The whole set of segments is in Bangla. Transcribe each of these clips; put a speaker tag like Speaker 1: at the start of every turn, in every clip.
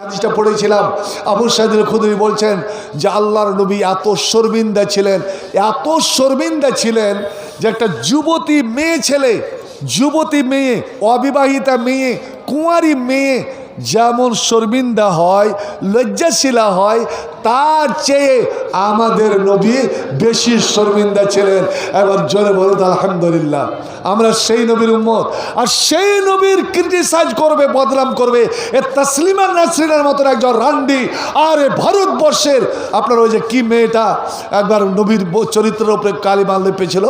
Speaker 1: হাদিসটা পড়েছিলাম। আবু সাইদুল খুদরি বলছেন যে আল্লাহর নবী এত শর্মিন্দা ছিলেন, এত শর্মিন্দা ছিলেন যে একটা যুবতী মেয়ে ছেলে, যুবতী মেয়ে, অবিবাহিতা মেয়ে, কুঁয়ারি মেয়ে যেমন শর্মিন্দা হয়, লজ্জাশীলা হয়, তার চেয়ে আমাদের নবী বেশি শর্মিন্দা ছিলেন। এবার জোরে বলুন, আলহামদুলিল্লাহ। আমরা সেই নবীর উম্মত। আর সেই নবীর ক্রিটিসাইজ করবে, বদনাম করবে, এ তসলিমা নাসরিনের মতন একজন রান্ডি। আর এ ভারতবর্ষের, আপনার ওই যে কি মেয়েটা, একবার নবীর চরিত্রের উপরে কালিমাল লেপেছিল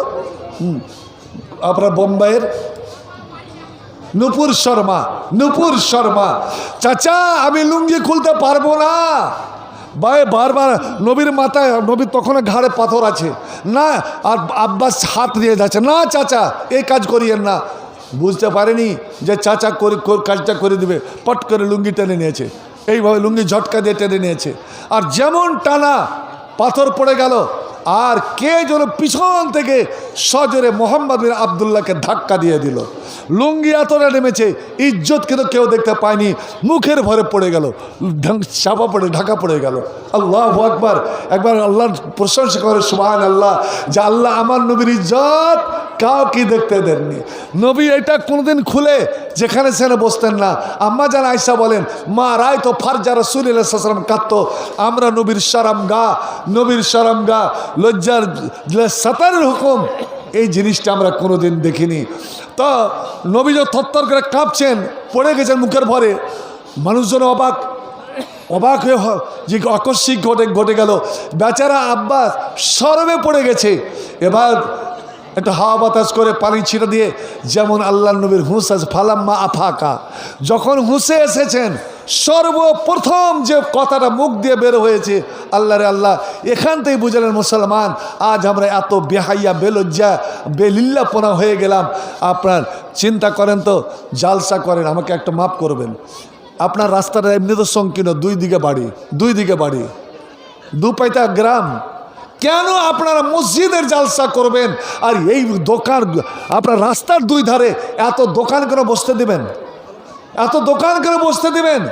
Speaker 1: হুম, আপনার বোম্বাইয়ের? নুপুর শর্মা নুপুর শর্মা। চাচা, আমি লুঙ্গি খুলতে পারব না। ভাই, বারবার নবীর মাথায়, নবীর তখন ঘাড়ে পাথর আছে। না, আর আব্বাস হাত দিয়ে যাচ্ছে। না, চাচা, এই কাজ করিয়েন না। বুঝতে পারেনি যে চাচা কর- কাজটা করে দিবে। পট করে লুঙ্গি টেনে নিয়েছে। এইভাবে লুঙ্গি ঝটকা দিয়ে টেনে নিয়েছে। আর যেমন টানা পাথর পড়ে গেল আর কে যেন পিছন থেকে সজরে মোহাম্মদ বিন আবদুল্লাহকে ধাক্কা দিয়ে দিল। লুঙ্গি এতটা নেমেছে ইজ্জত কিন্তু কেউ দেখতে পায়নি, মুখের ভরে পড়ে গেল চাপা পড়ে, ঢাকা পড়ে গেল। আল্লাহ একবার একবার আল্লাহ প্রশংসা করে সুবাহ আল্লাহ যে আল্লাহ আমার নবীর ইজ্জত কাউকে দেখতে দেননি। নবী এটা কোনোদিন খুলে যেখানে সেখানে বসতেন না। আম্মা জান আয়সা বলেন, মা, রায় তো ফারজা রসুলাম কাঁদত। আমরা নবীর সারাম গা, নবীর সারাম গা, লজ্জার সাতারের হুকুম। এই জিনিসটা আমরা কোনোদিন দেখিনি। তো নবী যে থরথর করে কাঁপছেন, পড়ে গেছেন মুখের ভরে, মানুষজন অবাক অবাক হয়ে যে আকস্মিক ঘটে ঘটে গেল। বেচারা আব্বাস সরবে পড়ে গেছে। এবার একটু হাওয়া বাতাস করে পানি ছিটা দিয়ে, যেমন আল্লাহ নবীর হুঁস আছে, ফালাম্মা আফাকা। যখন হুঁসে এসেছেন, সর্বপ্রথম যে কথাটা মুখ দিয়ে বের হয়েছে আল্লাহ রে আল্লাহ, এখান থেকে বুঝলেন, মুসলমান, আজ আমরা এত বেহাইয়া, বেলজ্জা, বেলিল্লাপনা হয়ে গেলাম। আপনার চিন্তা করেন তো, জালসা করেন, আমাকে একটা মাপ করবেন। আপনার রাস্তাটা এমনি তো সংকীর্ণ, দুই দিকে বাড়ি, দুই দিকে বাড়ি। দু পাইতা গ্রাম কেন আপনারা মসজিদের জালসা করবেন? আর এই দোকান, আপনার রাস্তার দুই ধারে এত দোকান করে বসতে দিবেন? এত দোকান করে বসতে দিবেন?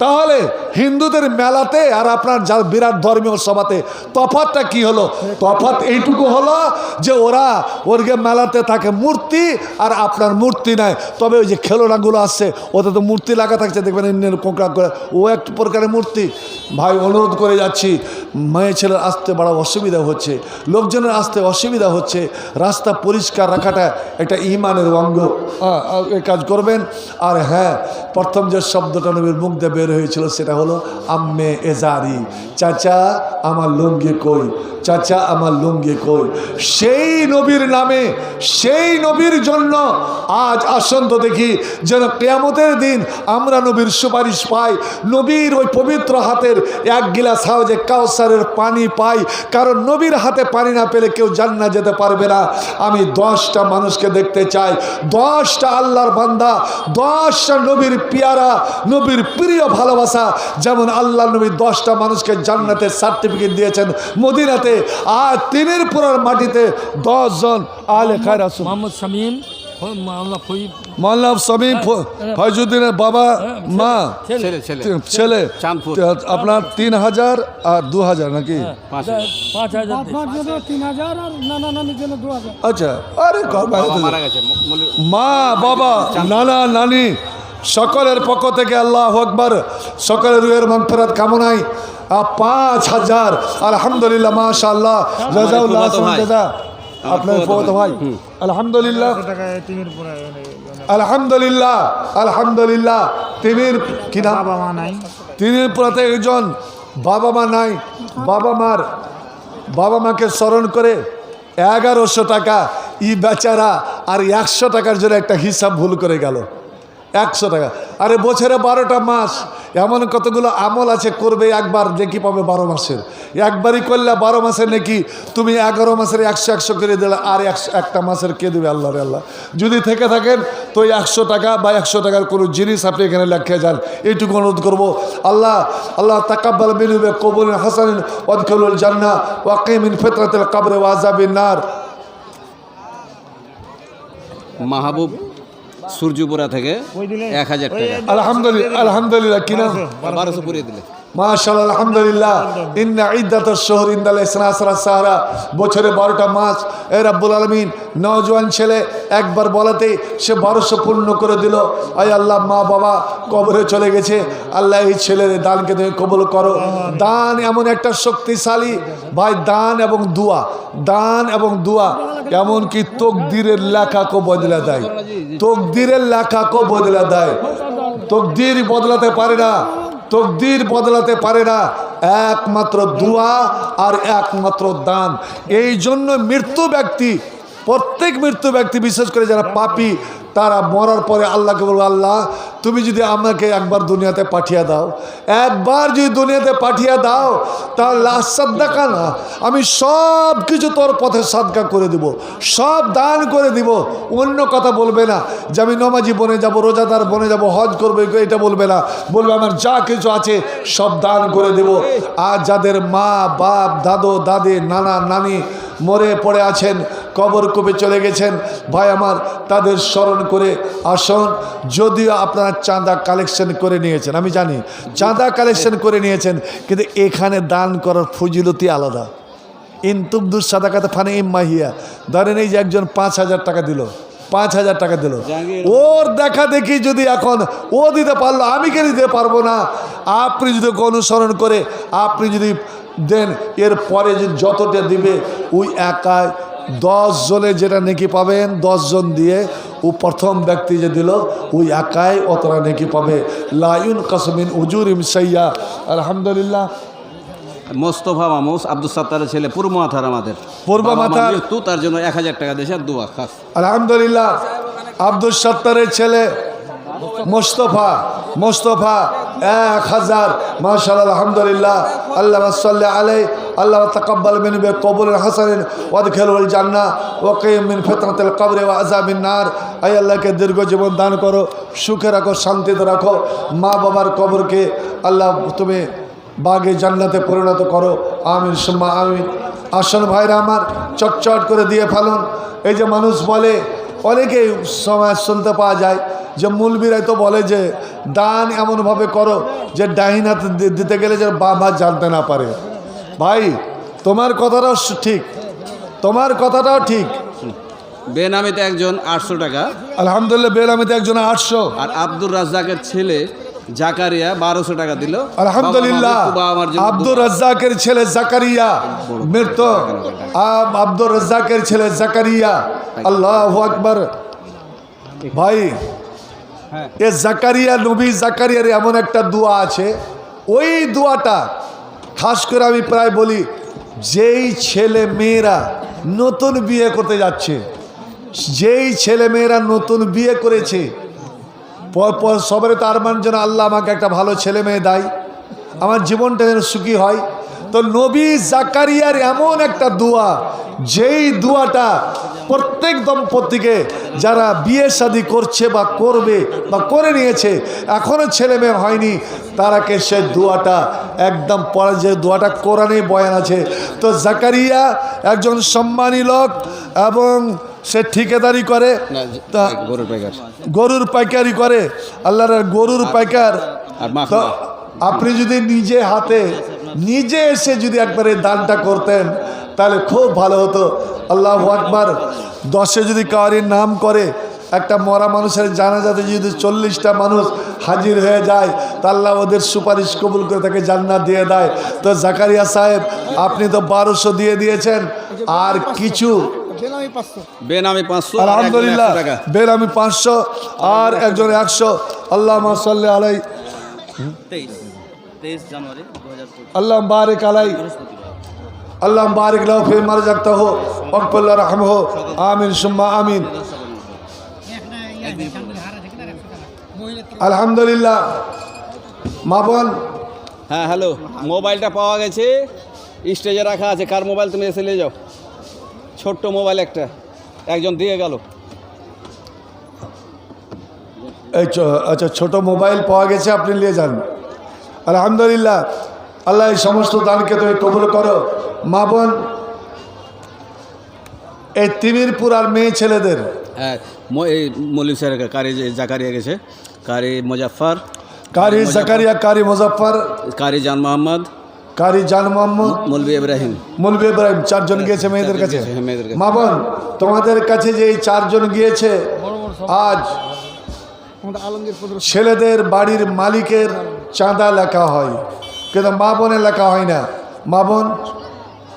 Speaker 1: তাহলে হিন্দুদের মেলাতে আর আপনার যা বিরাট ধর্মীয় সভাতে তফাতটা কি হলো? তফাত এইটুকু হলো যে ওরা ওরগে মেলাতে থাকে মূর্তি আর আপনার মূর্তি নাই। তবে ওই যে খেলোনাগুলো আসছে ওতে তো মূর্তি লাগা থাকছে, দেখবেন ইন্ডিয়ান কোঁকড়া করে। ও এক প্রকারের মূর্তি। ভাই, অনুরোধ করে যাচ্ছি, মেয়ে ছেলের আসতে বড় অসুবিধা হচ্ছে, লোকজনের আসতে অসুবিধা হচ্ছে। রাস্তা পরিষ্কার রাখাটা একটা ইমানের অঙ্গ। কাজ করবেন। আর হ্যাঁ প্রথম যে শব্দটা নবীর মুখ দিয়ে বের হয়েছিল সেটা হলো আম্মে এজারি। চাচা, আমার লুঙ্গি কই? চাচা, আমার লুঙ্গি কই? সেই নবীর নামে, সেই নবীর জন্য আজ আসন্ত দেখি যেন কেয়ামতের দিন আমরা নবীর সুপারিশ পাই। নবীর ওই পবিত্র হাতের এক গিলাস হাওজে কাউসারের পানি পাই। কারণ নবীর হাতে পানি না পেলে কেউ জান্না যেতে পারবে না। আমি দশটা মানুষকে দেখতে চাই। দশটা আল্লাহর বান্দা, দশটা নবীর পিয়ারা, নবীর প্রিয় ভালোবাসা যেমন আল্লাহ নবী দশটা মানুষকে জান্নাতের সার্টিফিকেট দিয়েছেন মদিনাতে আর তিনের পুরার মাটিতে দশজন আলে খায়রা
Speaker 2: মোহাম্মদ শামীম মাওলানা
Speaker 1: সমীম ফয়জুদ্দিনের বাবা
Speaker 2: ছেলে।
Speaker 1: আপনার তিন হাজার আর দু হাজার নাকি? আচ্ছা আরে
Speaker 3: মা
Speaker 1: বাবা নানা নানি সকলের পক্ষ থেকে আল্লাহ আকবর। সকলের রুয়ের মনফেরাত কামনাই আহ, পাঁচ হাজার। আলহামদুলিল্লাহ মাশা আল্লাহ রাজাউল্লাহ আপনার ভাই। আলহামদুলিল্লাহ। আলহামদুলিল্লাহ আলহামদুলিল্লাহ। তিমির কি নাম?
Speaker 4: বাবা মা নাই।
Speaker 1: তিনির প্রতি একজন বাবা মা নাই। বাবা মার বাবা মাকে স্মরণ করে এগারোশো টাকা ই বেচারা আর একশো টাকার জন্য একটা হিসাব ভুল করে গেল। একশো টাকা। আরে বছরে বারোটা মাস। এমন কতগুলো আমল আছে, করবে একবার, নেকি পাবে বারো মাসের। একবারই করলে বারো মাসের নাকি, তুমি এগারো মাসের একশো একশো করে দিলে, আর একশো একটা মাসের কে দেবে? আল্লাহ আল্লাহ। যদি থেকে থাকেন, তো একশো টাকা বা একশো টাকার কোনো জিনিস আপনি এখানে লেখে যান। এইটুকু অনুরোধ করব। আল্লাহ আল্লাহ তাকাব্বাল মিনুবে কবুল হাসান ওয়াদখুলুল জান্নাহ ওয়াকিমিন ফিতরাতিল কবরে ওয়াজাবিন নার।
Speaker 3: মাহবুব সূর্যপুরা থেকে এক হাজার টাকা।
Speaker 1: আলহামদুলিল্লাহ আলহামদুলিল্লাহ কিনা?
Speaker 3: বারোশো পুরিয়ে দিলে।
Speaker 1: মাশাআল্লাহ আলহামদুলিল্লাহ। ইন্না ইদ্দাত শহর ইন্দাল ইসনাসরা সাহারা। বছরে বারোটা মাস। এ রাব্বুল আলমিন নওজোয়ান ছেলে একবার বলাতে সে বারোশো পূর্ণ করে দিল। আয় আল্লাহ মা বাবা কবরে চলে গেছে। আল্লাহ এই ছেলের দানকে তুমি কবল করো। দান এমন একটা শক্তিশালী। ভাই দান এবং দুয়া। দান এবং দুয়া এমনকি তকদিরের লেখাকে বদলে দেয়। তকদিরের লেখাকে বদলে দেয়। তকদির বদলাতে পারে না। তকদির বদলাতে পারে না। একমাত্র দোয়া আর একমাত্র দান। এই জন্য মৃত্যু ব্যক্তি, প্রত্যেক মৃত্যু ব্যক্তি, বিশেষ করে যারা পাপি তারা মরার পরে আল্লাহকে বলব, আল্লাহ, তুমি যদি আমাকে একবার দুনিয়াতে পাঠিয়ে দাও, একবার যদি দুনিয়াতে পাঠিয়ে দাও, তাহলে সাদ্দাকা না, আমি সব কিছু তোর পথে সাদকা করে দিব, সব দান করে দিব। অন্য কথা বলবে না, যে আমি নমাজি বনে যাব, রোজাদার বনে যাব, হজ করব এটা বলবে না। বলবে, আমার যা কিছু আছে, সব দান করে দেব। আর যাদের মা, বাপ, দাদো, দাদি, নানা, নানি মরে পড়ে আছেন কবর কবে চলে গেছেন। ভাই আমার তাদের স্মরণ করে আসুন। যদিও আপনারা চাঁদা কালেকশন করে নিয়েছেন আমি জানি। চাঁদা কালেকশন করে নিয়েছেন কিন্তু এখানে দান করার ফজিলতি আলাদা। ইনতুবদুর সাদাকাতে ফানে ইম্মাহিয়া ধরেন এই যে একজন পাঁচ হাজার টাকা দিল পাঁচ হাজার টাকা দিল। ওর দেখা দেখি যদি এখন ও দিতে পারল আমি কেন দিতে পারব না? আপনি যদি অনুসরণ করে আপনি যদি দেন এর পরে যে যতটা দিবে ওই একাই দশ জনে যেটা নেকি পাবেন দশ জন দিয়ে ও প্রথম ব্যক্তি যে দিল ওই একাই অতটা নেকি পাবে। লায়ুন কাসমিন উজুর ইমসাইয়া আলহামদুলিল্লাহ।
Speaker 3: মোস্তফা মামুস আব্দুল সাত্তারের ছেলে পূর্ব মাথার আমাদের।
Speaker 1: পূর্ব
Speaker 3: বাবা মা
Speaker 1: মাথার-
Speaker 3: মৃত্যু তার জন্য এক হাজার টাকা দেশে দোয়া খাস।
Speaker 1: আলহামদুলিল্লাহ। আব্দুল সত্তরের ছেলে মোস্তফা মোস্তফা এক হাজার। মাশাল আলহামদুলিল্লাহ। আল্লাহ সাল্লাহ আলাই আল্লাহ তকব্বাল মিন বে কবুল হাসান ওয়াদ খেলুল জান্না ওকে মিন ফেতনাতিল কবরে ওয়া আযাবিন নার। আই আল্লাহকে দীর্ঘ জীবন দান করো, সুখে রাখো, শান্তিতে রাখো। মা বাবার কবরকে আল্লাহ তুমি বাগে জান্নাতে পরিণত করো। আমিন, সুম্মা আমিন। আসন ভাইরা আমার, চটচট করে দিয়ে ফেলুন। এই যে মানুষ বলে, অনেকেই সময় শুনতে পাওয়া যায় যে মূলবিরাই তো বলে যে, দান এমনভাবে করো যে ডাইন হাতে দিতে গেলে যে হাত জানতে না পারে। ভাই তোমার কথাটাও ঠিক। তোমার কথাটাও ঠিক।
Speaker 3: বেনামিতে একজন আটশো টাকা।
Speaker 1: আলহামদুলিল্লাহ বেনামিতে একজন আটশো।
Speaker 3: আর আব্দুর রাজ্জাকের ছেলে জাকারিয়া বারোশো টাকা দিল।
Speaker 1: আলহামদুলিল্লাহ আব্দুর রাজ্জাকের ছেলে জাকারিয়া মৃত্যু। আব- আব্দুর রাজ্জাকের ছেলে জাকারিয়া। আল্লাহ আকবর। ভাই
Speaker 3: হ্যাঁ।
Speaker 1: এ জাকারিয়া নবী জাকারিয়ার এমন একটা দোয়া আছে। ওই দোয়াটা খাস করে আমি প্রায় বলি, যেই ছেলে মেয়েরা নতুন বিয়ে করতে যাচ্ছে, যেই ছেলে মেয়েরা নতুন বিয়ে করেছে সবারে তার মান যেন আল্লাহ আমাকে একটা ভালো ছেলে মেয়ে দেয়। আমার জীবনটা যেন সুখী হয়। তো নবী জাকারিয়ার এমন একটা দোয়া যেই দোয়াটা প্রত্যেক দম্পতিকে যারা বিয়ে শাদি করছে বা করবে বা করে নিয়েছে এখনও ছেলে মেয়ে হয়নি তারাকে সে দোয়াটা একদম পড়া যে দোয়াটা কোরআনে বয়ান আছে। তো জাকারিয়া একজন সম্মানী লোক এবং সে ঠিকাদারি করে।
Speaker 3: গরুর পাইকার।
Speaker 1: গরুর পাইকারি করে। আল্লাহর গরুর পাইকার। আপনি যদি নিজে হাতে নিজে এসে যদি একবার এই দানটা করতেন তাহলে খুব ভালো হতো। আল্লাহ আকবার। দশে যদি কারির নাম করে একটা মরা মানুষের জানাজাতে যদি চল্লিশটা মানুষ হাজির হয়ে যায় তা আল্লাহ ওদের সুপারিশ কবুল করে তাকে জান্নাত দিয়ে দেয়। তো জাকারিয়া সাহেব আপনি তো বারোশো দিয়ে দিয়েছেন আর কিছু?
Speaker 4: জেনামি
Speaker 3: বেনামি পাঁচশো আর একজন
Speaker 1: আলহামদুলিল্লাহ
Speaker 3: 100 টাকা।
Speaker 1: বের আমি পাঁচশো আর একজন একশো। আল্লাহ মাসাল্লি আলাই।
Speaker 5: তেইশ।
Speaker 1: আল্লাহ বারিক আলাই। আল্লাহ বারিক লাও ফির মার জাগতা হো অকবল্লা রহম হো আমিন সুম্মা আমিন। আলহামদুলিল্লাহ। মা বোন।
Speaker 3: হ্যাঁ হ্যালো। মোবাইলটা পাওয়া গেছে। স্টেজে রাখা আছে। কার মোবাইল? তুমি এসে নিয়ে যাও। ছোট্ট মোবাইল একটা। একজন দিয়ে গেল।
Speaker 1: এই আচ্ছা ছোট মোবাইল পাওয়া গেছে আপনি নিয়ে যান। আলহামদুলিল্লাহ আল্লাহ এই সমস্ত দানকে তুমি কবুল করো। মা বোন এই তিমিরপুর আর মেয়ে ছেলেদের।
Speaker 3: হ্যাঁ এই মৌলিক স্যার কারি জাকারিয়া গেছে। কারি মুজাফর
Speaker 1: কারি জাকারিয়া কারি মুজফর
Speaker 3: কারি জান মোহাম্মদ।
Speaker 1: কারি জান মোহাম্মদ।
Speaker 3: মৌলভী ইব্রাহিম।
Speaker 1: মৌলভী ইব্রাহিম চারজন গিয়েছে মেয়েদের কাছে।
Speaker 3: গিয়েছে, হ্যাঁ, মেয়েদের কাছে।
Speaker 1: মা বোন তোমাদের কাছে যে এই চারজন গিয়েছে আজ ছেলেদের বাড়ির মালিকের চাঁদা লেখা হয়। কিন্তু মা বোনের লেখা হয় না। মা বোন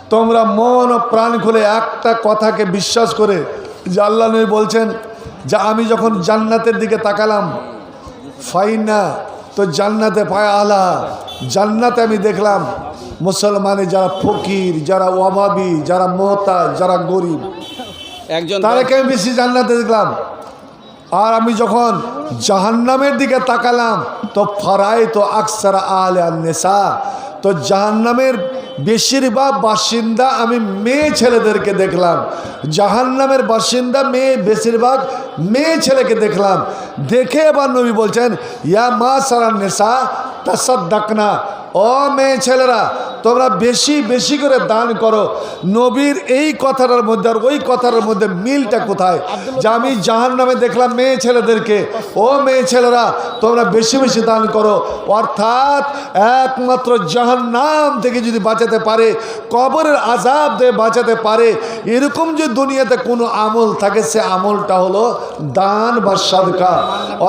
Speaker 1: তোমরা মন ও প্রাণ খুলে একটা কথাকে বিশ্বাস করে যে আল্লাহ নবী বলছেন যে আমি যখন জান্নাতের দিকে তাকালাম ফাইনা তো জান্নাতে পায় আলা। জান্নাতে আমি দেখলাম মুসলমানে যারা ফকির যারা অভাবী যারা মহতা যারা গরিব
Speaker 3: একজন
Speaker 1: তাদেরকে আমি বেশি জান্নাতে দেখলাম? আর আমি যখন জাহান্নামের দিকে তাকালাম, তো ফারাই তো আকসার আল নেশা তো জাহান্নামের বেশিরভাগ বাসিন্দা আমি মেয়ে ছেলেদেরকে দেখলাম। জাহান্নামের বাসিন্দা মেয়ে, বেশিরভাগ মেয়ে ছেলেকে দেখলাম। দেখে এবার নবী বলছেন, ইয়া মা সারা নেশা তাসাদ্দাকনা ও মেয়ে ছেলেরা, তোমরা বেশি বেশি করে দান করো। নবীর এই কথাটার মধ্যে আর ওই কথাটার মধ্যে মিলটা কোথায়? যে আমি জাহান নামে দেখলাম মেয়ে ছেলেদেরকে। ও মেয়ে ছেলেরা, তোমরা বেশি বেশি দান করো। অর্থাৎ একমাত্র জাহান নাম থেকে যদি বাঁচাতে পারে, কবরের আজাব দিয়ে বাঁচাতে পারে, এরকম যে দুনিয়াতে কোনো আমল থাকে, সে আমলটা হলো দান বা সাদকা।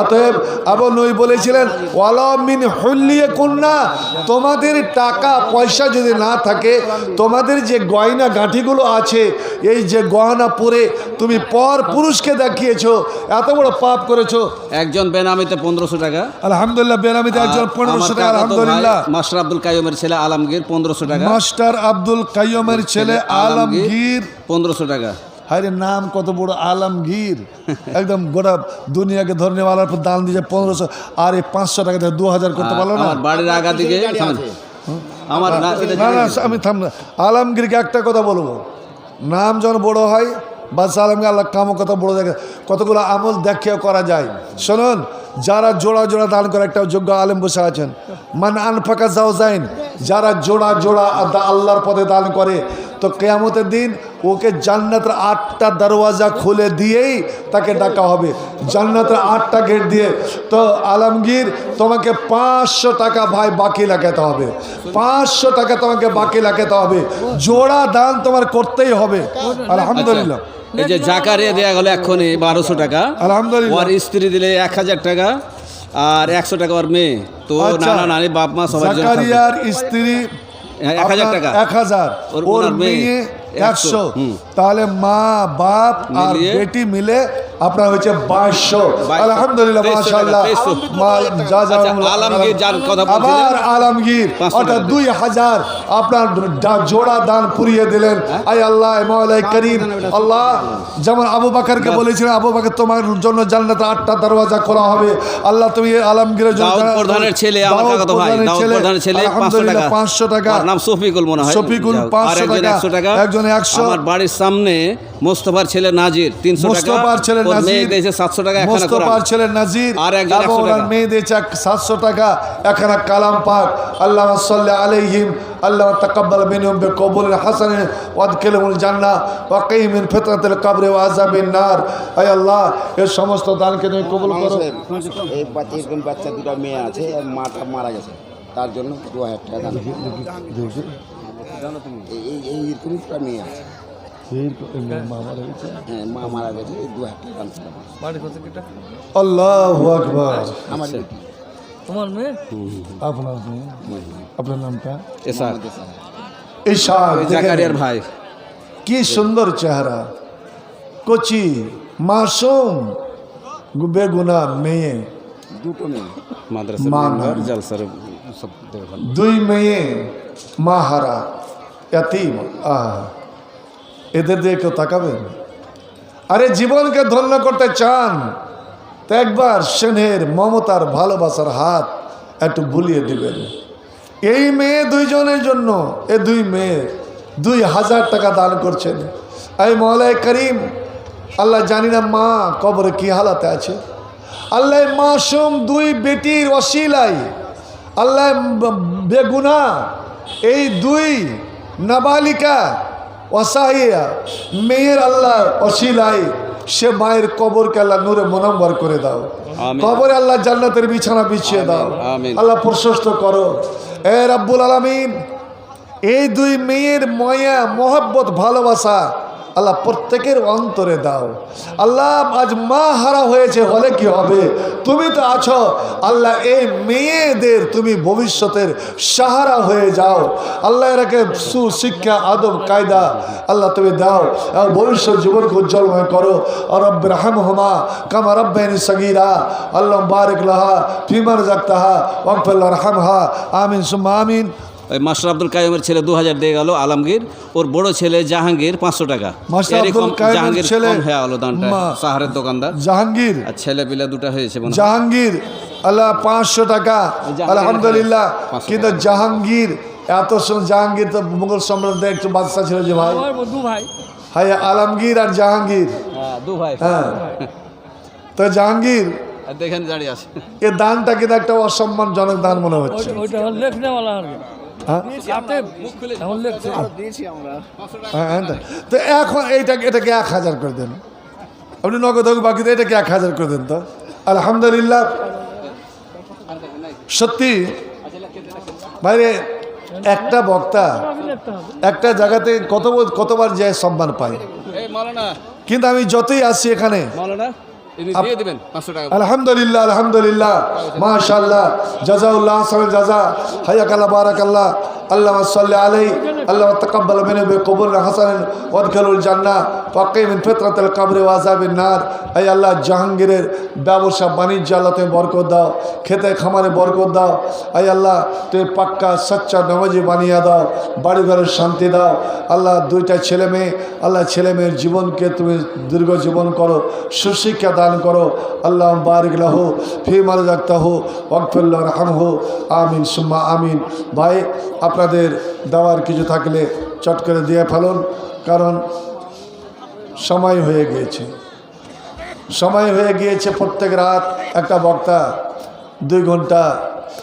Speaker 1: অতএব আবু নই বলেছিলেন ওয়ালামিন হুল্লিয়ে কন্যা তোমাদের টাকা পয়সা যদি না থাকে তোমাদের যে গয়না গাঁঠিগুলো আছে এই যে গহনা পরে তুমি পর পুরুষকে দেখিয়েছো এত বড় পাপ করেছ।
Speaker 3: একজন বেনামিতে পনেরোশো টাকা।
Speaker 1: আলহামদুলিল্লাহ বেনামিতে একজন পনেরোশো টাকা আলহামদুলিল্লাহ।
Speaker 3: মাস্টার আব্দুল কাইমের ছেলে আলমগীর পনেরোশো টাকা।
Speaker 1: মাস্টার আব্দুল কাইয়মের ছেলে আলমগীর।
Speaker 3: পনেরোশো টাকা।
Speaker 1: হায়রে নাম কত বড় আলমগীর। একদম গোটা দুনিয়াকে ধরনেওয়ালার পর দান দিয়েছে পনেরোশো আর এই পাঁচশো টাকা দিয়ে দু হাজার করতে পারল না?
Speaker 3: আমার বাড়ির আগা দিকে আমার না
Speaker 1: না আমি থাম না। আলমগীরকে একটা কথা বলব। নাম যখন বড় হয় বাস আলমগীর আল্লাহ কামও কত বড় দেখে কতগুলো আমল দেখিয়ে করা যায়। শুনুন যারা জোড়া জোড়া দান করে একটা যোগ্য আলেম বসে আছেন। মান আনফাকা যাও যাইন যারা জোড়া জোড়া আল্লাহর পথে দান করে তো কেয়ামতের দিন ওকে জান্নাতের আটটা দরওয়াজা খুলে দিয়েই তাকে ডাকা হবে। জান্নাতের আটটা গেট দিয়ে। তো আলমগীর তোমাকে পাঁচশো টাকা ভাই বাকি লাগাতে হবে। পাঁচশো টাকা তোমাকে বাকি লাগাতে হবে। জোড়া দান তোমার করতেই হবে। আলহামদুলিল্লাহ।
Speaker 3: এই যে জাকারিয়া দেওয়া গেল এক্ষুনি বারোশো টাকা।
Speaker 1: আলহামদুলিল্লাহ।
Speaker 3: স্ত্রী দিলে এক হাজার টাকা আর একশো টাকা ওর মেয়ে। তো
Speaker 1: আচ্ছা।
Speaker 3: নানা নানি বাপ মা জন্য
Speaker 1: জাকারিয়ার স্ত্রী
Speaker 3: এক হাজার টাকা।
Speaker 1: এক হাজার
Speaker 3: ওর মেয়ে একশো।
Speaker 1: তাহলে মা বাপ আর? বেটি মিলে আপনার হয়েছে বাইশশো। আলহামদুলিল্লাহ
Speaker 3: তেইশশো টাকা,
Speaker 1: মাশাল্লাহ
Speaker 3: তেইশশো।
Speaker 1: মা- যা যা
Speaker 3: আচ্ছা, আলমগীর যার কথা
Speaker 1: আবার আলমগীর অর্থাৎ দুই হাজার আপনার জোড়া দান পুরিয়ে দিলেন? আই আল্লাহ করিম। আল্লাহ যেমন আবু বাকারকে বলেছিলেন আবু বাকর তোমার জন্য জান্নাতে আটটা দরওয়াজা খোলা হবে। আল্লাহ তুমি আলমগীরের
Speaker 3: প্রধানের ছেলে পাঁচশো
Speaker 1: আলহামদুলিল্লাহ,
Speaker 3: টাকা।
Speaker 1: পাঁচশো টাকা।
Speaker 3: নাম শফিকুল মনে হয়।
Speaker 1: শফিকুল
Speaker 3: যাও। আর
Speaker 1: 500
Speaker 3: একজন একশো টাকা।
Speaker 1: একজন 100
Speaker 3: আমার বাড়ির সামনে মোস্তফার ছেলে নাজির তিনশো টাকা।
Speaker 1: মোস্তফার ছেলে নাজির।
Speaker 3: দিয়েছে সাতশো টাকা
Speaker 1: মোস্তফার। ছেলে নাজির।
Speaker 3: আর একজন
Speaker 1: এবং
Speaker 3: 100
Speaker 1: ওনার
Speaker 3: টাকা।
Speaker 1: মেয়ে দিয়েছে সাতশো টাকা একখানা কালাম পাক। আল্লাহ সাল্লি আলাইহিম আল্লাহ তাকাব্বাল মিনহুম বিকবুল হাসান ওয়াদখিলহুল জান্নাহ ওয়া কিহিম মিন ফিতনাতিল কবর ওয়া আযাবিন নার। আয় আল্লাহ এই সমস্ত দানকে তুমি কবুল করো।
Speaker 6: এই বাচ্চা বাচ্চা দুটো মেয়ে আছে আর মাটা মারা গেছে। তার জন্য দু হাজার টাকা দান। এই এই- এই দুটো মেয়ে আছে। হ্যাঁ মা মারা গেছে এই দু হাজার টাকা দান
Speaker 1: আকবার।
Speaker 6: আমার বেটি।
Speaker 2: তোমার মেয়ে?
Speaker 1: আপনার মেয়ে। আপনার নামটা?
Speaker 3: জাকারিয়ার ভাই।
Speaker 1: কি সুন্দর চেহারা। কচি মাসুম বেগুনা মেয়ে।
Speaker 6: দুটো মেয়ে।
Speaker 3: মাদ্রাসা
Speaker 1: মা
Speaker 3: মেম্বার,
Speaker 1: নাম।
Speaker 3: জলসার সব
Speaker 1: দুই মেয়ে মাহারা এতিম আহ। এদের দিয়ে কেউ তাকাবেন? আরে জীবনকে ধন্য করতে চান। তো একবার সেনের মমতার ভালোবাসার হাত একটু বুলিয়ে দিবেন। এই মেয়ে দুইজনের জন্য, এ দুই মেয়ে দুই হাজার টাকা দান করছেন। এই মৌলাই করিম, আল্লাহ জানি না মা কবরে কি হালাতে আছে। আল্লাহ মাসুম দুই বেটির অশিলাই আল্লাহ বেগুনা, এই দুই নাবালিকা অসাহিয়া মেয়ের আল্লাহ অশিলাই সে মায়ের কবরকে আল্লাহ নূরে মনম্বর করে দাও। কবরে আল্লাহ জান্নাতের বিছানা বিছিয়ে দাও। আল্লাহ প্রশস্ত করো। এ রাব্বুল আলমিন এই দুই মেয়ের ময়া মহব্বত ভালোবাসা আল্লাহ প্রত্যেকের অন্তরে দাও। আল্লাহ আজ মা হারা হয়েছে, হলে কি হবে? তুমি তো আছো। আল্লাহ এই মেয়েদের তুমি ভবিষ্যতের সাহারা হয়ে যাও। আল্লাহ এরাকে সুশিক্ষা, আদব, কায়দা আল্লাহ তুমি দাও। এবং ভবিষ্যৎ জীবনকে উজ্জ্বলময় করো। রব্ব রাহম হুমা কামা রব্বানি সগীরা। আল্লাহ বারেক লাহা ফিমার জাক্তাহা ওয়াকফাল্লাহ রহমহা। আমিন, সুম্মা আমিন।
Speaker 3: ওই মাস্টার আব্দুল কাইমের ছেলে দু হাজার দিয়ে গেল আলমগীর। ওর বড় ছেলে জাহাঙ্গীর পাঁচশো টাকা। এরকম জাহাঙ্গীর
Speaker 1: ছেলে
Speaker 3: হয়ে দানটা সাহারের দোকানদার।
Speaker 1: জাহাঙ্গীর।
Speaker 3: আর ছেলে পিলে দুটো হয়েছে মনে হয়।
Speaker 1: জাহাঙ্গীর আল্লাহ পাঁচশো টাকা।
Speaker 3: জাহাঙ্গীর
Speaker 1: আলহামদুলিল্লাহ।
Speaker 3: 500
Speaker 1: কিন্তু জাহাঙ্গীর এত সময় জাহাঙ্গীর তো মুঘল সম্রাটদের একটু বাদশা ছিল যে ভাই।
Speaker 2: আমার ভাই।
Speaker 1: হাই আলমগীর আর জাহাঙ্গীর।
Speaker 3: হ্যাঁ দু ভাই।
Speaker 1: হ্যাঁ। তো জাহাঙ্গীর
Speaker 3: আর দেখেন দাঁড়িয়ে আছে।
Speaker 1: এ দানটা কিন্তু একটা অসম্মানজনক দান মনে হচ্ছে।
Speaker 2: ওই- ওইটা হল লেখনেওয়ালা আর কি।
Speaker 1: হ্যাঁ? হ্যাঁ, হ্যাঁ, তো এখন এইটাকে এটাকে এক হাজার করে দেন। আপনি নগদ হোক বাকি এটাকে এক হাজার করে দেন তো। আলহামদুলিল্লাহ। সত্যি? বাইরে একটা বক্তা একটা জায়গাতে কত কতবার যায় সম্মান পায়। কিন্তু আমি যতই আসি এখানে আলহামদুলিল্লাহ আলহামদুলিল্লাহ। মাশাল্লাহ জাজাউল্লাহ জাজা। বারাকাল্লাহ। আল্লাহ সাল্লি আলাই আল্লাহ তাকাব্বাল মিনহু বিকবুল হাসানান ওয়াদখিলুল জান্নাহ। ওয়াকি মিন ফিতরাতিল কবরি ওয়া আযাবিন নার। আল্লাহ জাহাঙ্গীরের ব্যবসা বাণিজ্য আল্লাহ তুমি বরকত দাও। খেতে খামারে বরকত দাও। এই আল্লাহ তুমি পাক্কা সচ্চা নামাজি বানিয়ে দাও। বাড়ি ঘরের শান্তি দাও। আল্লাহ দুইটা ছেলে মেয়ে। আল্লাহ ছেলে মেয়ের জীবনকে তুমি দীর্ঘ জীবন করো। সুশিক্ষা দান করো। আল্লাহ বারিক লাহু ফি মার রাখতা হো ওয়াকফুল্লাহ রহম হো আমিন, সুম্মা আমিন। ভাই, আপনাদের দেওয়ার কিছু থাকলে চট করে দিয়ে ফেলুন, কারণ সময় হয়ে গিয়েছে। সময় হয়ে গিয়েছে প্রত্যেক রাত একটা বক্তা দুই ঘণ্টা,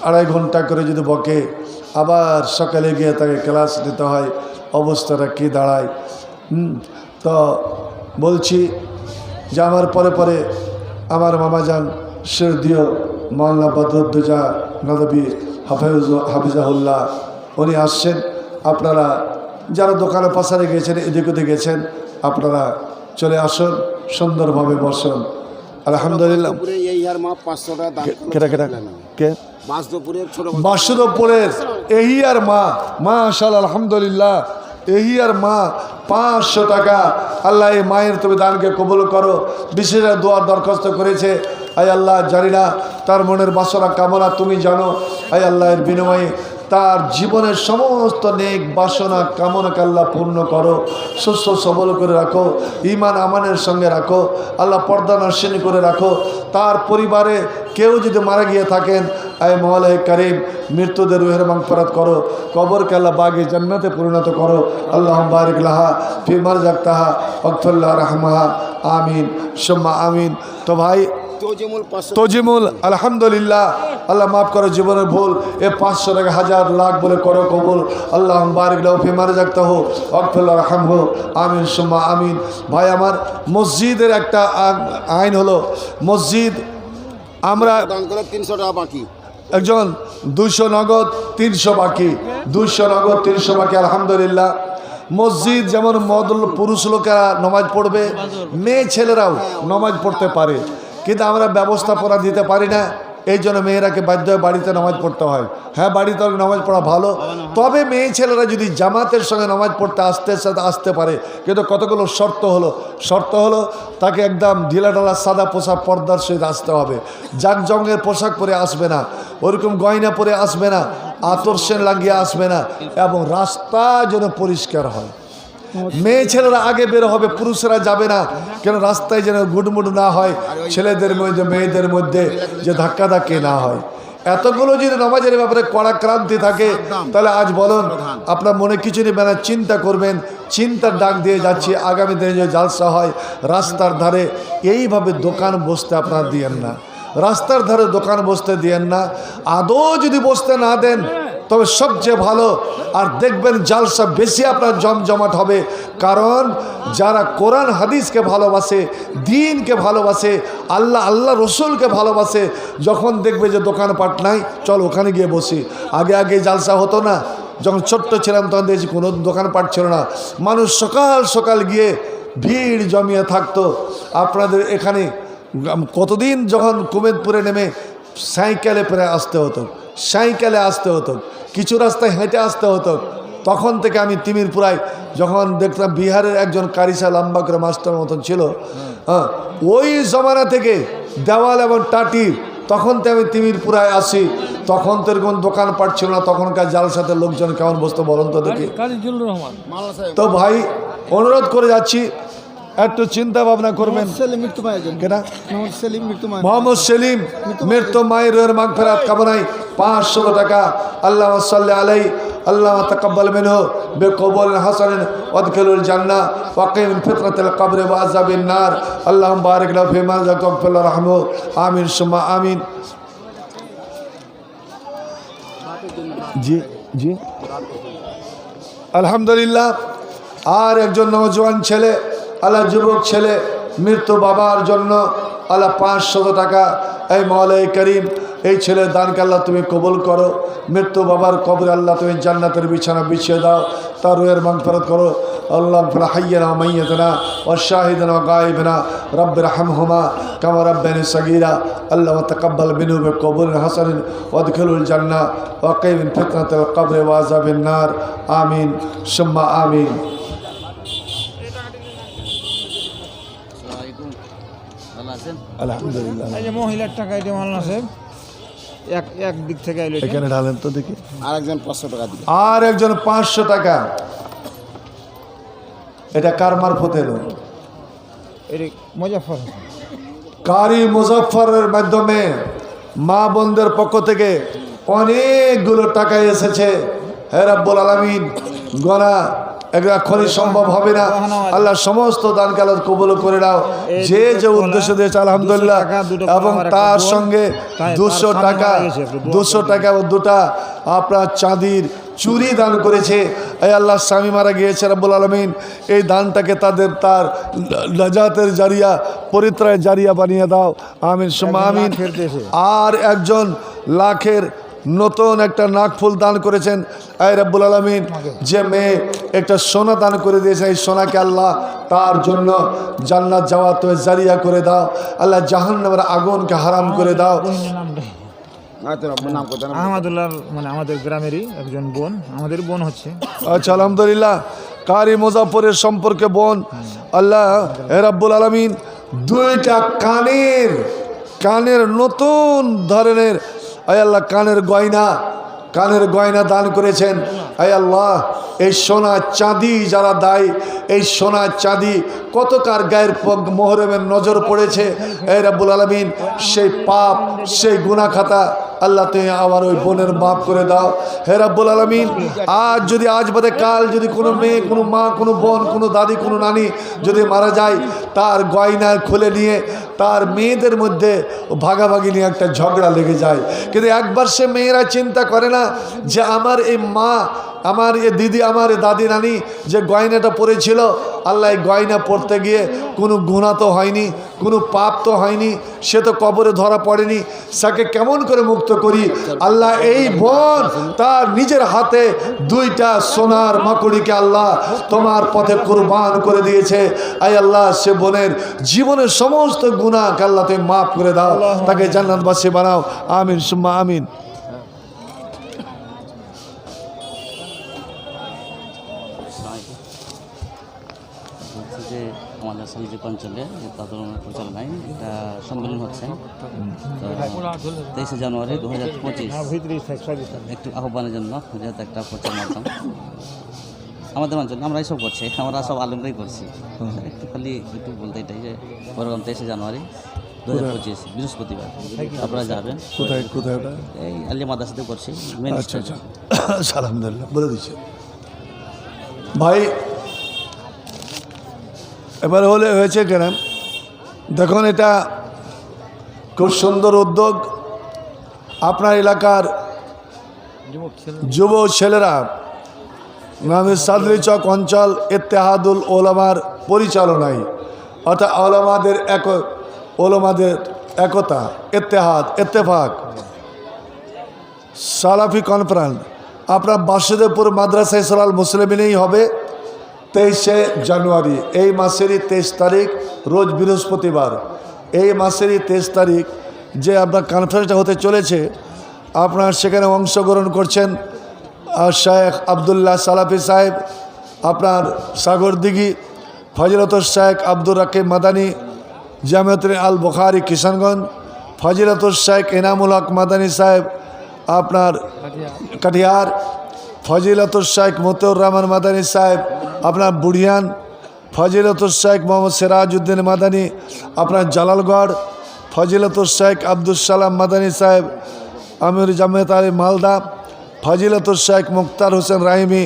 Speaker 1: আড়াই ঘণ্টা করে যদি বকে, আবার সকালে গিয়ে তাকে ক্লাস নিতে হয়, অবস্থাটা কী দাঁড়ায়? তো বলছি যে আমার পরে পরে আমার মামাজান শিরদিও মাল্লা বদরুদ্দোজা নদবী হাফেজ হাফিজাহুল্লাহ উনি আসছেন। আপনারা যারা দোকানে পাশারে গেছেন এদিক ওদিক গেছেন আপনারা চলে আসুন সুন্দরভাবে বসুন। আলহামদুলিল্লাহ। কে
Speaker 6: বাসদপুরের
Speaker 1: এহিয়ার মা মা আশাল আলহামদুলিল্লাহ এহিয়ার মা পাঁচশো টাকা। আল্লাহ এই মায়ের তুমি দানকে কবুল করো। বিশেষ দোয়ার দরখাস্ত করেছে। আয় আল্লাহ, জানি না তার মনের বাসনা কামনা তুমি জানো। আই আল্লাহের বিনিময়ে তার জীবনের সমস্ত নেক বাসনা, কামনা আল্লাহ পূর্ণ করো, সুস্থ, সবল করে রাখো ইমান আমানের সঙ্গে রাখো, আল্লাহ পর্দা নর্শিনী করে রাখো। তার পরিবারে কেউ যদি মারা গিয়ে থাকেন, আয় মহালয় করিম, মৃত্যুদের রুহের মাংফরাত করো, কবরকে আল্লাহ বাগে জান্নাতে পরিণত করো। আল্লাহ বারিক লাহা ফিমার জাক্তাহা অকফুল্লাহ রহমাহা, আমিন, সোম্মা আমিন। তো ভাই
Speaker 6: তোজমুল
Speaker 1: আলহামদুলিল্লাহ। আল্লাহ মাফ করো জীবনের ভুল। এ পাঁচশো টাকা হাজার লাখ বলে করো কবুল। আল্লাহ বারিক লাউ ফিমার জাগতে হো অকফুল্লাহ রাহাম হো আমিন সুম্মা আমিন। ভাই আমার মসজিদের একটা আইন হলো মসজিদ আমরা
Speaker 6: তিনশো টাকা বাকি।
Speaker 1: একজন দুশো নগদ তিনশো বাকি। দুশো নগদ তিনশো বাকি আলহামদুলিল্লাহ। মসজিদ যেমন মদল পুরুষ লোকেরা নমাজ পড়বে মেয়ে ছেলেরাও নমাজ পড়তে পারে। কিন্তু আমরা ব্যবস্থাপনা দিতে পারি না। এই জন্য মেয়েরাকে বাধ্য হয়ে বাড়িতে নামাজ পড়তে হয়। হ্যাঁ বাড়িতে নামাজ পড়া ভালো। তবে মেয়ে ছেলেরা যদি জামাতের সঙ্গে নামাজ পড়তে আসতে সাথে আসতে পারে, কিন্তু কতগুলো শর্ত হলো? শর্ত হলো তাকে একদম ঢিলা ঢালা সাদা পোশাক পর্দার সহিত আসতে হবে। জাকজঙ্গের পোশাক পরে আসবে না, ওরকম গয়না পরে আসবে না, আতর সেন লাগিয়ে আসবে না, এবং রাস্তা যেন পরিষ্কার হয়। মেয়ে ছেলেরা আগে বের হবে, পুরুষরা যাবে না। কেন রাস্তায় যেন গুডমুড না হয়, ছেলেদের মধ্যে, মেয়েদের মধ্যে যে ধাক্কা ধাক্কি না হয়। এতগুলো যদি নামাজের ব্যাপারে কড়া ক্রান্তি থাকে, তাহলে আজ বলুন, আপনার মনে কিছু নেবে না চিন্তা করবেন, চিন্তার ডাক দিয়ে যাচ্ছি, আগামী দিনে যে জালসা হয়, রাস্তার ধারে এইভাবে দোকান বসতে আপনারা দিয়েন না। রাস্তার ধারে দোকান বসতে দিয়েন না। আদৌ যদি বসতে না দেন তবে সবচেয়ে ভালো, আর দেখবেন জালসা বেশি আপনার জমজমাট হবে। কারণ যারা কোরআন, হাদিসকে ভালোবাসে, দিনকে ভালোবাসে, আল্লাহ আল্লাহ রসুলকে ভালোবাসে, যখন দেখবে যে দোকানপাট নাই, চল ওখানে গিয়ে বসি। আগে আগে জালসা হতো না। যখন ছোট্ট ছিলাম, তখন দেখছি কোনো দোকানপাট ছিল না। মানুষ সকাল সকাল গিয়ে ভিড় জমিয়ে থাকতো। আপনাদের এখানে কতদিন যখন কুমেদপুরে নেমে সাইকেলে প্রায় আসতে হতো। সাইকেলে আসতে হতো। কিছু রাস্তায় হেঁটে আসতে হতো। তখন থেকে আমি তিমিরপুরায় যখন দেখতাম বিহারের একজন কারিসা লম্বা করে মাস্টার মতন ছিল হ্যাঁ ওই জমানা থেকে দেওয়াল এবং টাটি তখন তো আমি তিমিরপুরায় আসি। তখন তো এরকম দোকানপাট ছিল না তখনকার জাল সাথে লোকজন কেমন বসতো বলুন তো দেখি। তো ভাই অনুরোধ করে যাচ্ছি একটু চিন্তা ভাবনা করবেন।
Speaker 7: মোহাম্মদ সেলিম মৃত্যু
Speaker 1: মায়ের মাগ ফেরাত কামনায় পাঁচশো টাকা। আল্লাহ সাল্লি আলাই আল্লাহ তকব্বাল মিনহু বেকবুল হাসান ওয়াদখিলুল জান্নাহ ওয়াকিম ফিতরাতাল কবর ওয়া আযাবিন নার। আল্লাহুম বারিক লাহু ফিমা যাকাফিল রাহমু আমিন সুমা আমিন। জি জি। আলহামদুলিল্লাহ আর একজন নওজোয়ান ছেলে আল্লাহ যুবক ছেলে মৃত্যু বাবার জন্য আল্লাহ পাঁচশত টাকা। এই মৌলাই করিম, এই ছেলের দানকে আল্লাহ তুমি কবুল করো। মৃত্যু বাবার কবরে আল্লাহ তুমি জান্নাতের বিছানা বিছিয়ে দাও। তার রুয়ের মাংফরত করো। আল্লাহ হাইয়ানা মাইয়াতনা ও শাহিদনা গাইবনা রব্বের হামহুমা কামা রব্বানি সগীরা। আল্লাহ তকব্বাল মিনু বে কবুল হাসান ওয়াদখিলুল জান্নাহ। ওয়াকিম ফিতনাতাল কবর ওয়া আযাবিন নার। আমিন। সুম্মা আমিন
Speaker 5: আসসালামাইকুম ভালো আছেন
Speaker 1: আলহামদুলিল্লাহ।
Speaker 4: এই যে মহিলার টাকা এটা মাল্লা সাহেব এক এক দিক থেকে আইলো
Speaker 1: এখানে ঢালেন তো দেখি।
Speaker 6: আর একজন পাঁচশো টাকা দিবে।
Speaker 1: আর একজন পাঁচশো টাকা। এটা কার মারফত এলো?
Speaker 4: এটা মুজাফর
Speaker 1: কারি মুজফরের মাধ্যমে মা বোনদের পক্ষ থেকে অনেকগুলো টাকা এসেছে। হে রাব্বুল আলামিন গনা এখনই সম্ভব হবে না। আল্লাহ সমস্ত দান কালত কবুল করে নাও। যে যে উদ্দেশ্য দিয়েছে আলহামদুলিল্লাহ। এবং তার সঙ্গে দুশো টাকা দুশো টাকা ও দুটা আপনার চাঁদির চুরি দান করেছে। এই আল্লাহ স্বামী মারা গিয়েছে রাব্বুল আলমিন। এই দানটাকে তাদের তার নাজাতের জারিয়া পরিত্রায় জারিয়া বানিয়ে দাও। আমিন
Speaker 4: একজন
Speaker 1: আমিন। আর একজন লাখের নতুন একটা নাকফুল দান করেছেন। আয় রাব্বুল আলমিন যে মেয়ে একটা সোনা দান করে দিয়েছে এই সোনাকে আল্লাহ তার জন্য জান্নাত যাওয়া তো জারিয়া করে দাও। আল্লাহ জাহান্নামের আগুনকে হারাম করে দাও।
Speaker 4: আহমদুল্লাহ মানে আমাদের গ্রামেরই একজন বোন আমাদের বোন হচ্ছে।
Speaker 1: আচ্ছা আলহামদুলিল্লাহ। কারি মুজাফরের সম্পর্কে বোন আল্লাহ হে রাব্বুল আলমিন দুইটা কানের কানের নতুন ধরনের আয় আল্লাহ, কানের গয়না কানের গয়না দান করেছেন। আয় আল্লাহ, এই সোনা চাঁদি যারা দায়, এই সোনা চাঁদি কত কার গায়ের মোহরমের নজর পড়েছে? এ রাবুল আলমিন, সেই পাপ, সেই গুনা খাতা আল্লাহ, তুমি আমার ওই বোনের মাফ করে দাও। হে রাব্বুল আলমিন, আজ যদি, আজ বাদে কাল যদি কোনো মেয়ে, কোনো মা, কোনো বোন, কোনো দাদি, কোনো নানি যদি মারা যায়, তার গয়না খুলে নিয়ে, তার মেয়েদের মধ্যে ভাগাভাগি নিয়ে একটা ঝগড়া লেগে যায়। কিন্তু একবার সে মেয়েরা চিন্তা করে না যে, আমার এই মা আমার এ দিদি, আমার এ দাদি নানি যে গয়নাটা পরেছিল, আল্লাহ গয়না পড়তে গিয়ে কোনো গুণা তো হয়নি, কোনো পাপ তো হয়নি, সে তো কবরে ধরা পড়েনি। তাকে কেমন করে মুক্ত করি? আল্লাহ এই বোন তার নিজের হাতে দুইটা সোনার মাকড়িকে আল্লাহ তোমার পথে কোরবান করে দিয়েছে। আই আল্লাহ, সে বোনের জীবনের সমস্ত গুণাকে আল্লাহ তুমি মাফ করে দাও, তাকে জান্নাতবাসী বানাও। আমিন, সুম্মা আমিন।
Speaker 5: অঞ্চলে তাদের পরিচালনায় একটা সম্মেলন হচ্ছে। তো তেইশে জানুয়ারি দু হাজার পঁচিশ। একটু আহ্বানের জন্য যেহেতু একটা প্রচার মাধ্যম। আমাদের অঞ্চলে আমরা এইসব করছি আমরা সব আলমরাই করছি। একটু খালি একটু বলতে এটাই যে প্রোগ্রাম তেইশে জানুয়ারি দু হাজার পঁচিশ বৃহস্পতিবার। আপনারা যাবেন।
Speaker 1: কোথায় কোথায়
Speaker 5: এই আলিয়া মাদ্রাসাতে করছি
Speaker 1: আচ্ছা আচ্ছা। আলহামদুলিল্লাহ বলে দিচ্ছে। ভাই এবার হলে হয়েছে কেন? দেখুন এটা খুব সুন্দর উদ্যোগ। আপনার এলাকার যুব ছেলেরা নামে সাদরি চক অঞ্চল ইত্তেহাদুল ওলামার পরিচালনায়, অর্থাৎ ওলামাদের এক, ওলামাদের একতা, ইত্তেহাদ, ইত্তেফাক, সালাফি কনফারেন্স। আপনার বাসুদেবপুর মাদ্রাসা ইসলাল মুসলিমিনেই হবে। তেইশে জানুয়ারি, এই মাসেরই তেইশ তারিখ, রোজ বৃহস্পতিবার। এই মাসেরই তেইশ তারিখ যে আপনার কনফারেন্সটা হতে চলেছে, আপনার সেখানে অংশগ্রহণ করছেন শেখ আবদুল্লাহ সালাফি সাহেব, আপনার সাগর দিঘি, ফজিলত শেখ আব্দুর রাকিব মাদানী, জামিয়াতুল আল বুখারি কিষানগঞ্জ ফজিলত শেখ এনামুল হক মাদানী সাহেব, আপনার কাটিহার ফজিলতুর শেখ মতিউর রহমান মাদানী সাহেব, আপনার বুড়িয়ান। ফজিলতুর শেখ মোহাম্মদ সিরাজউদ্দিন মাদানী, আপনার জালালগড়। ফজিলতুর শেখ আব্দুল সালাম মাদানী সাহেব আমির জামেত আলী মালদা। ফজিলতুর শেখ মুক্তার হোসেন রাহিমি